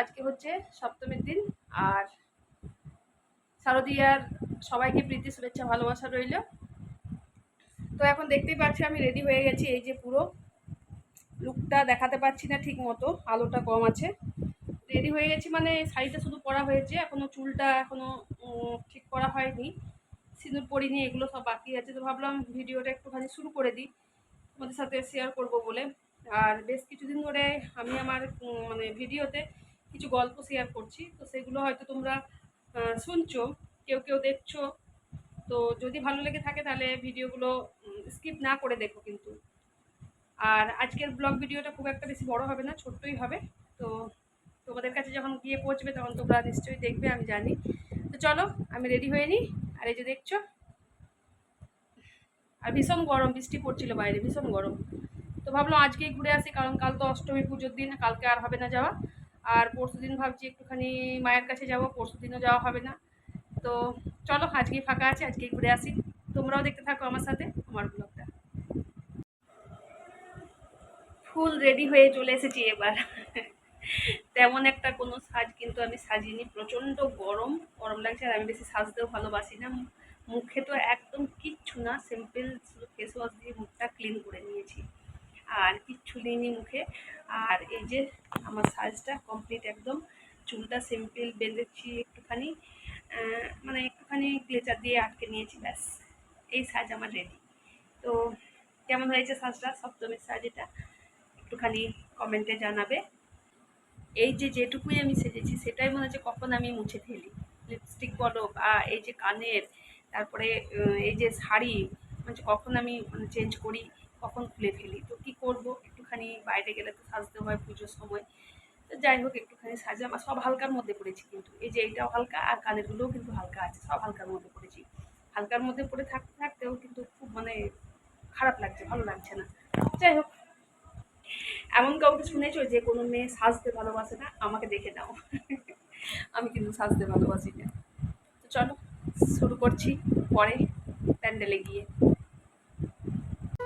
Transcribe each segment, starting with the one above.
আজকে হচ্ছে সপ্তমীর দিন আর শারদীয়ার সবাইকে প্রীতি, শুভেচ্ছা, ভালোবাসা রইল। তো এখন দেখতেই পাচ্ছি আমি রেডি হয়ে গেছি, এই যে পুরো লুকটা দেখাতে পাচ্ছি না ঠিক মতো, আলোটা কম আছে। রেডি হয়ে গেছি মানে শাড়িটা শুধু পরা হয়েছে এখনও চুলটা এখনও ঠিক করা হয়নি। সিঁদুর পরিনি, এগুলো সব বাকি আছে, তো ভাবলাম ভিডিওটা একটুখানি শুরু করে দিই, তোমাদের সাথে শেয়ার করব বলে। আর বেশ কিছুদিন ধরে আমি আমার মানে ভিডিওতে কিছু গল্প শেয়ার করছি। তো সেগুলো হয়তো তোমরা শুনছো, কেউ কেউ দেখছ। তো যদি ভালো লেগে থাকে তাহলে ভিডিওগুলো স্কিপ না করে দেখো কিন্তু। আর আজকের ব্লগ ভিডিওটা খুব একটা বেশি বড় হবে না, ছোট্টই হবে। তো তোমাদের কাছে যখন গিয়ে পৌঁছবে তখন তোমরা নিশ্চয়ই দেখবে, আমি জানি। তো চলো, আমি রেডি হয়ে নিই। আর এই যে দেখছ, আর ভীষণ গরম, বৃষ্টি পড়ছিল বাইরে, ভীষণ গরম। তো ভাবলাম আজকেই ঘুরে আসি, কারণ কাল তো অষ্টমী পুজোর দিন, কালকে আর হবে না যাওয়া। আর পরশু দিন ভাবছি একটুখানি মায়ের কাছে যাব পরশু দিনও যাওয়া হবে না। তো চলো, আজকেই ফাঁকা আছে, আজকেই ঘুরে আসি। তোমরাও দেখতে থাকো আমার সাথে, আমার ব্লগটা। ফুল রেডি হয়ে চলে এসেছি এবার। তেমন একটা কোনো সাজ কিন্তু আমি সাজিনি, প্রচণ্ড গরম গরম লাগছে আর আমি বেশি সাজতেও ভালোবাসি না। মুখে তো একদম কিচ্ছু না সিম্পল শুধু ফেস ওয়াশ দিয়ে মুখটা ক্লিন করে নিয়েছি। আর কিচ্ছু নিইনি মুখে। আর এই যে আমার সাজটা কমপ্লিট একদম। চুলটা সিম্পল বেঁধেছি একটুখানি মানে একটুখানি ক্লেচার দিয়ে আটকে নিয়েছি, ব্যাস। এই সাজ আমার রেডি তো কেমন হয়েছে সাজটা সপ্তমীর সাজ এটা। একটুখানি কমেন্টে জানাবে। এই যে যেটুকুই আমি সেজেছি, সেটাই মনে হচ্ছে কখন আমি মুছে ফেলি। লিপস্টিক বলো বা এই যে কানের, তারপরে এই যে শাড়ি মানে কখন আমি মানে চেঞ্জ করি। কখন খুলে ফেলি। তো কি করব? একটুখানি বাইরে গেলে তো সাজতে হয় পুজোর সময়। তো যাই হোক, একটুখানি সাজে আমার সব হালকার মধ্যে পড়েছি কিন্তু। এই যে এইটাও হালকা আর কানেরগুলোও কিন্তু হালকা আছে, সব হালকার মধ্যে পড়েছি। হালকার মধ্যে পড়ে থাকতে থাকতেও কিন্তু খুব মানে খারাপ লাগছে, ভালো লাগছে না। যাই হোক, এমন কাউকে শুনেছো যে কোনো মেয়ে সাজতে ভালোবাসে না? আমাকে দেখে নাও। আমি কিন্তু সাজতে ভালোবাসি না। তো চলো, শুরু করছি। পরে প্যান্ডেলে গিয়ে।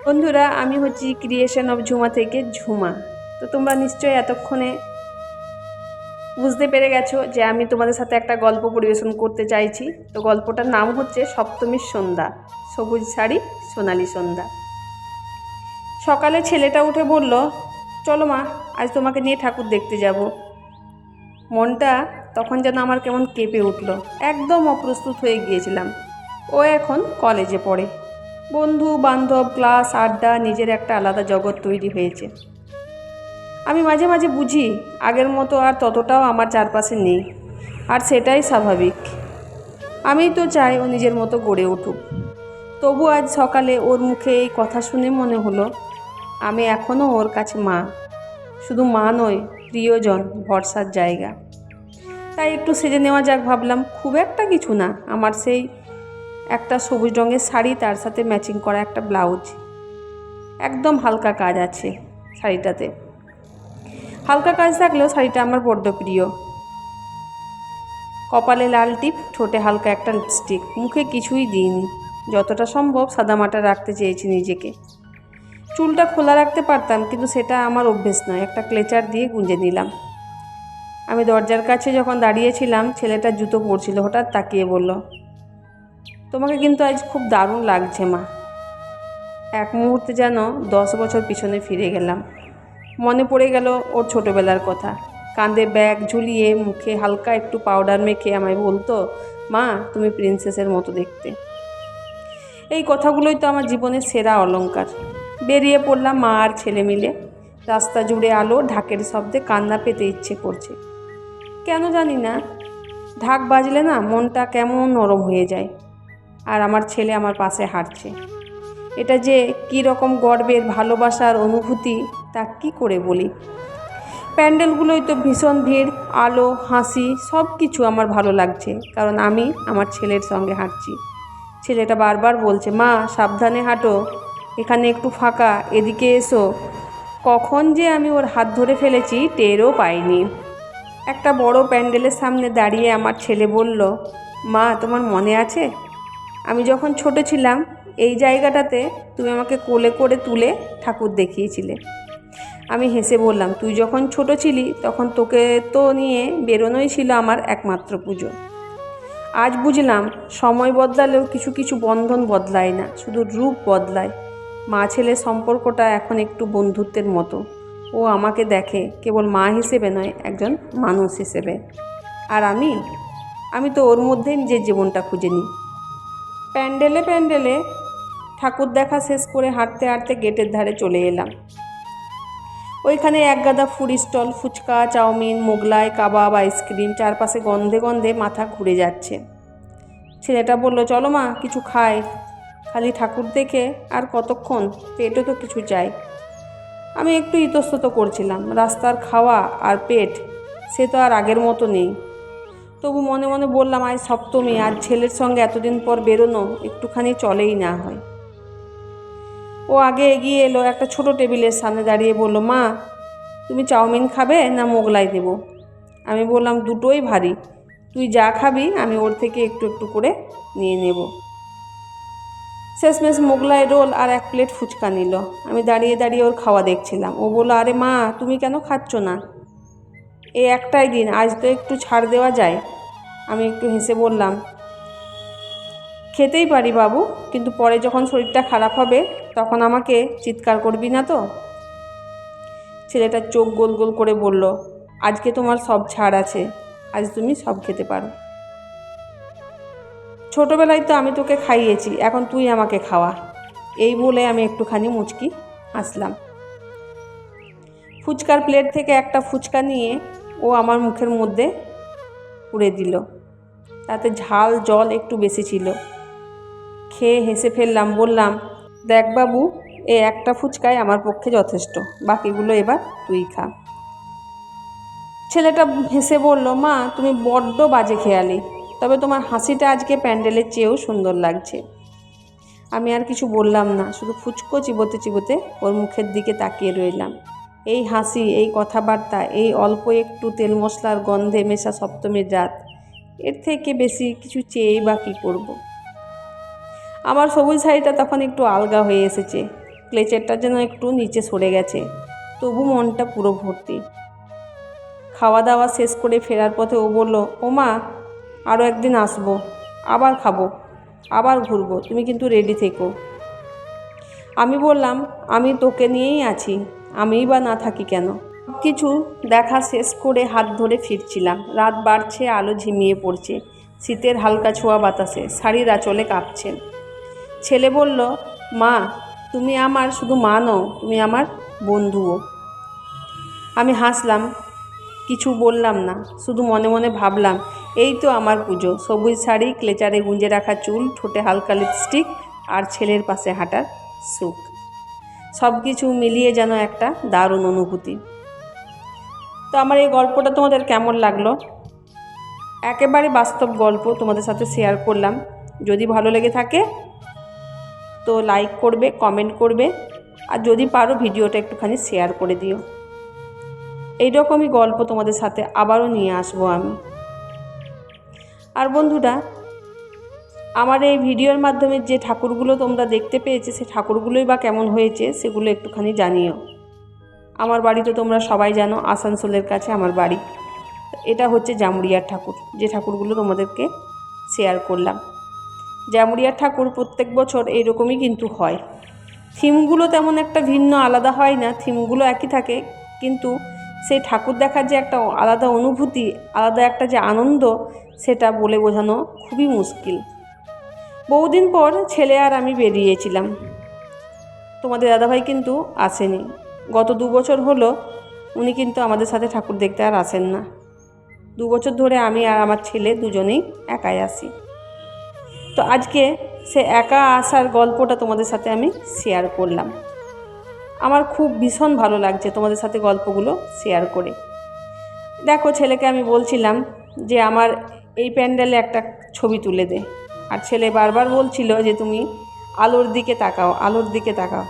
বন্ধুরা, আমি হচ্ছি ক্রিয়েশন অফ ঝুমা থেকে ঝুমা। তো তোমরা নিশ্চয়ই এতক্ষণে বুঝতে পেরে গেছো যে আমি তোমাদের সাথে একটা গল্প পরিবেশন করতে চাইছি। তো গল্পটার নাম হচ্ছে সপ্তমীর সন্ধ্যা, সবুজ শাড়ি, সোনালি সন্ধ্যা। সকালে ছেলেটা উঠে বলল, চলো মা, আজ তোমাকে নিয়ে ঠাকুর দেখতে যাব। মনটা তখন যেন আমার কেমন কেঁপে উঠল। একদম অপ্রস্তুত হয়ে গিয়েছিলাম। ও এখন কলেজে পড়ে। বন্ধু, বান্ধব, ক্লাস, আড্ডা, নিজের একটা আলাদা জগৎ তৈরি হয়েছে। আমি মাঝে মাঝে বুঝি, আগের মতো আর ততটাও আমার চারপাশে নেই। আর সেটাই স্বাভাবিক। আমিই তো চাই ও নিজের মতো গড়ে উঠুক। তবু আজ সকালে ওর মুখে এই কথা শুনে মনে হলো, আমি এখনও ওর কাছে মা। শুধু মা নয়, প্রিয়জন, ভরসার জায়গা। তাই একটু সেজে নেওয়া যাক ভাবলাম, খুব একটা কিছু না। আমার সেই একটা সবুজ রঙের শাড়ি, তার সাথে ম্যাচিং করা একটা ব্লাউজ একদম হালকা কাজ আছে শাড়িটাতে। হালকা কাজ থাকলেও শাড়িটা আমার বড্ড প্রিয়। কপালে লাল টিপ, ঠোঁটে হালকা একটা লিপস্টিক মুখে কিছুই দিইনি। যতটা সম্ভব সাদামাটা রাখতে চেয়েছি নিজেকে। চুলটা খোলা রাখতে পারতাম, কিন্তু সেটা আমার অভ্যেস নয়। একটা ক্লেচার দিয়ে গুঁজে নিলাম আমি দরজার কাছে যখন দাঁড়িয়েছিলাম, ছেলেটা জুতো পরছিল, হঠাৎ তাকিয়ে বলল তোমাকে কিন্তু আজ খুব দারুণ লাগছে, মা। এক মুহূর্তে যেন দশ বছর পিছনে ফিরে গেলাম। মনে পড়ে গেল ওর ছোটোবেলার কথা। কাঁধে ব্যাগ ঝুলিয়ে মুখে হালকা একটু পাউডার মেখে আমায় বলতো, মা, তুমি প্রিন্সেসের মতো দেখতে। এই কথাগুলোই তো আমার জীবনের সেরা অলংকার। বেরিয়ে পড়লাম মা আর ছেলে মিলে। রাস্তা জুড়ে আলো, ঢাকের শব্দে কান্না পেতে ইচ্ছে করছে। কেন জানি না, ঢাক বাজলে না মনটা কেমন নরম হয়ে যায়। আর আমার ছেলে আমার পাশে হাঁটছে। এটা যে কী রকম গর্বের, ভালোবাসার অনুভূতি, তা কি করে বলি? প্যান্ডেলগুলোই তো ভীষণ ভিড়, আলো, হাসি সব কিছু আমার ভালো লাগছে, কারণ আমি আমার ছেলের সঙ্গে হাঁটছি। ছেলেটা বারবার বলছে, মা, সাবধানে হাঁটো, এখানে একটু ফাঁকা, এদিকে এসো। কখন যে আমি ওর হাত ধরে ফেলেছি, টেরও পাইনি। একটা বড় প্যান্ডেলের সামনে দাঁড়িয়ে আমার ছেলে বলল, মা, তোমার মনে আছে? আমি যখন ছোট ছিলাম, এই জায়গাটাতে তুমি আমাকে কোলে করে তুলে ঠাকুর দেখিয়েছিলে। আমি হেসে বললাম, তুই যখন ছোট ছিলি, তখন তোকে তো নিয়ে বেরোনোই ছিল আমার একমাত্র পুজো। আজ বুঝলাম, সময় বদলালেও কিছু কিছু বন্ধন বদলায় না, শুধু রূপ বদলায়। মা ছেলে সম্পর্কটা এখন একটু বন্ধুত্বের মতো। ও আমাকে দেখে কেবল মা হিসেবে নয়, একজন মানুষ হিসেবে। আর আমি? আমি তো ওর মধ্যেই নিজের জীবনটা খুঁজে নিই। প্যান্ডেলে প্যান্ডেলে ঠাকুর দেখা শেষ করে হাঁটতে হাঁটতে গেটের ধারে চলে এলাম। ওইখানে এক গাদা food stall, phuchka, chowmein, Mughlai, কাবাব, আইসক্রিম চারপাশে গন্ধে গন্ধে মাথা ঘুরে যাচ্ছে। ছেলেটা বলল, চলো মা, কিছু খাই। খালি ঠাকুর দেখে আর কতক্ষণ? পেটও তো কিছু চাই। আমি একটু ইতস্তত করছিলাম। রাস্তার খাওয়া আর পেট, সে তো আর আগের মতো নেই। তবু মনে মনে বললাম আজ সপ্তমী আর ছেলের সঙ্গে এতদিন পর বেরোনো, একটুখানি চলেই না হয়। ও আগে এগিয়ে এলো, একটা ছোট টেবিলের সামনে দাঁড়িয়ে বলল, মা, তুমি চাউমিন খাবে না মোগলাই দেবো? আমি বললাম, দুটোই ভারী, তুই যা খাবি, আমি ওর থেকে একটু একটু করে নিয়ে নেব। শেষমেশ মোগলাই রোল আর এক প্লেট ফুচকা নিল। আমি দাঁড়িয়ে দাঁড়িয়ে ওর খাওয়া দেখছিলাম। ও বলল, আরে মা, তুমি কেন খাচ্ছ না? এই একটাই দিন, আজ তো একটু ছাড় দেওয়া যায়। আমি একটু হেসে বললাম, খেতেই পারি বাবু, কিন্তু পরে যখন শরীরটা খারাপ হবে, তখন আমাকে চিৎকার করবি না তো? ছেলেটা চোখ গোল গোল করে বলল, আজকে তোমার সব ছাড় আছে, আজ তুমি সব খেতে পারো। ছোটোবেলায় তো আমি তোকে খাইয়েছি, এখন তুই আমাকে খাওয়া। এই বলে আমি একটুখানি মুচকি আসলাম ফুচকার প্লেট থেকে একটা ফুচকা নিয়ে ও আমার মুখের মধ্যে পুড়ে দিল। তাতে ঝাল, জল একটু বেশি ছিল। খেয়ে হেসে ফেললাম, বললাম, দেখ বাবু এই একটা ফুচকাই আমার পক্ষে যথেষ্ট, বাকিগুলো এবার তুই খা। ছেলেটা হেসে বলল, মা, তুমি বড্ড বাজে খেয়ালি, তবে তোমার হাসিটা আজকে প্যান্ডেলের চেয়েও সুন্দর লাগছে। আমি আর কিছু বললাম না, শুধু ফুচকো চিবোতে চিবোতে ওর মুখের দিকে তাকিয়ে রইলাম। এই হাসি, এই কথাবার্তা, এই অল্প একটু তেল মশলার গন্ধে মেশা সপ্তমীর রাত, এর থেকে বেশি কিছু চেয়েই বা কী করব? আমার সবুজ শাড়িটা তখন একটু আলগা হয়ে এসেছে, ক্লেচেরটা যেন একটু নিচে সরে গেছে, তবু মনটা পুরো ভর্তি। খাওয়া দাওয়া শেষ করে ফেরার পথে ও বলল, ও মা আরও একদিন আসব, আবার খাব, আবার ঘুরবো, তুমি কিন্তু রেডি থেকো। আমি বললাম, আমি তোকে নিয়েই আছি। আমিই বা না থাকি কেন? কিছু দেখা শেষ করে হাত ধরে ফিরছিলাম। রাত বাড়ছে, আলো ঝিমিয়ে পড়ছে। শীতের হালকা ছোঁয়া বাতাসে শাড়ির আঁচলে কাঁপছে ছেলে বলল, মা, তুমি আমার শুধু মা নও, তুমি আমার বন্ধুও। আমি হাসলাম। কিছু বললাম না, শুধু মনে মনে ভাবলাম, এই তো আমার পুজো। সবুজ শাড়ি, ক্লেচারে গুঁজে রাখা চুল, ঠোঁটে হালকা লিপস্টিক আর ছেলের পাশে হাঁটার সুখ। সব কিছু মিলিয়ে যেন একটা দারুণ অনুভূতি। তো আমার এই গল্পটা তোমাদের কেমন লাগল? একেবারে বাস্তব গল্প তোমাদের সাথে শেয়ার করলাম। যদি ভালো লেগে থাকে, তো লাইক করবে কমেন্ট করবে, আর যদি পারো ভিডিওটা একটুখানি শেয়ার করে দিও। এইরকমই গল্প তোমাদের সাথে আবারও নিয়ে আসব আমি। আর বন্ধুরা আমার এই ভিডিওর মাধ্যমে যে ঠাকুরগুলো তোমরা দেখতে পেয়েছে, সে ঠাকুরগুলোই বা কেমন হয়েছে সেগুলো একটুখানি জানিও। আমার বাড়ি তো তোমরা সবাই জানো, আসানসোলের কাছে আমার বাড়ি। এটা হচ্ছে জামুরিয়ার ঠাকুর, যে ঠাকুরগুলো তোমাদেরকে শেয়ার করলাম। জামুরিয়ার ঠাকুর প্রত্যেক বছর এইরকমই কিন্তু হয়। থিমগুলো তেমন একটা ভিন্ন, আলাদা হয় না, থিমগুলো একই থাকে। কিন্তু সেই ঠাকুর দেখার যে একটা আলাদা অনুভূতি, আলাদা একটা যে আনন্দ, সেটা বলে বোঝানো খুবই মুশকিল। বহুদিন পর ছেলে আর আমি বেরিয়েছিলাম। তোমাদের দাদাভাই কিন্তু আসেনি। গত দু বছর হলো উনি কিন্তু আমাদের সাথে ঠাকুর দেখতে আর আসেন না। দু বছর ধরে আমি আর আমার ছেলে দুজনেই একাই আসি তো আজকে সে একা আসার গল্পটা তোমাদের সাথে আমি শেয়ার করলাম। আমার খুব ভীষণ ভালো লাগছে তোমাদের সাথে গল্পগুলো শেয়ার করে। দেখো ছেলেকে আমি বলছিলাম যে আমার এই প্যান্ডেলে একটা ছবি তুলে দে। আর ছেলে বারবার বলছিল যে তুমি আলোর দিকে তাকাও, আলোর দিকে তাকাও।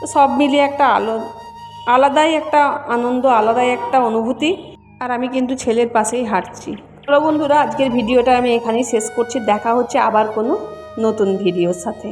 তো সব মিলিয়ে একটা আলো, আলাদাই একটা আনন্দ, আলাদাই একটা অনুভূতি। আর আমি কিন্তু ছেলের পাশেই হাঁটছি। চলো বন্ধুরা, আজকের ভিডিওটা আমি এখানেই শেষ করছি। দেখা হচ্ছে আবার কোনো নতুন ভিডিওর সাথে।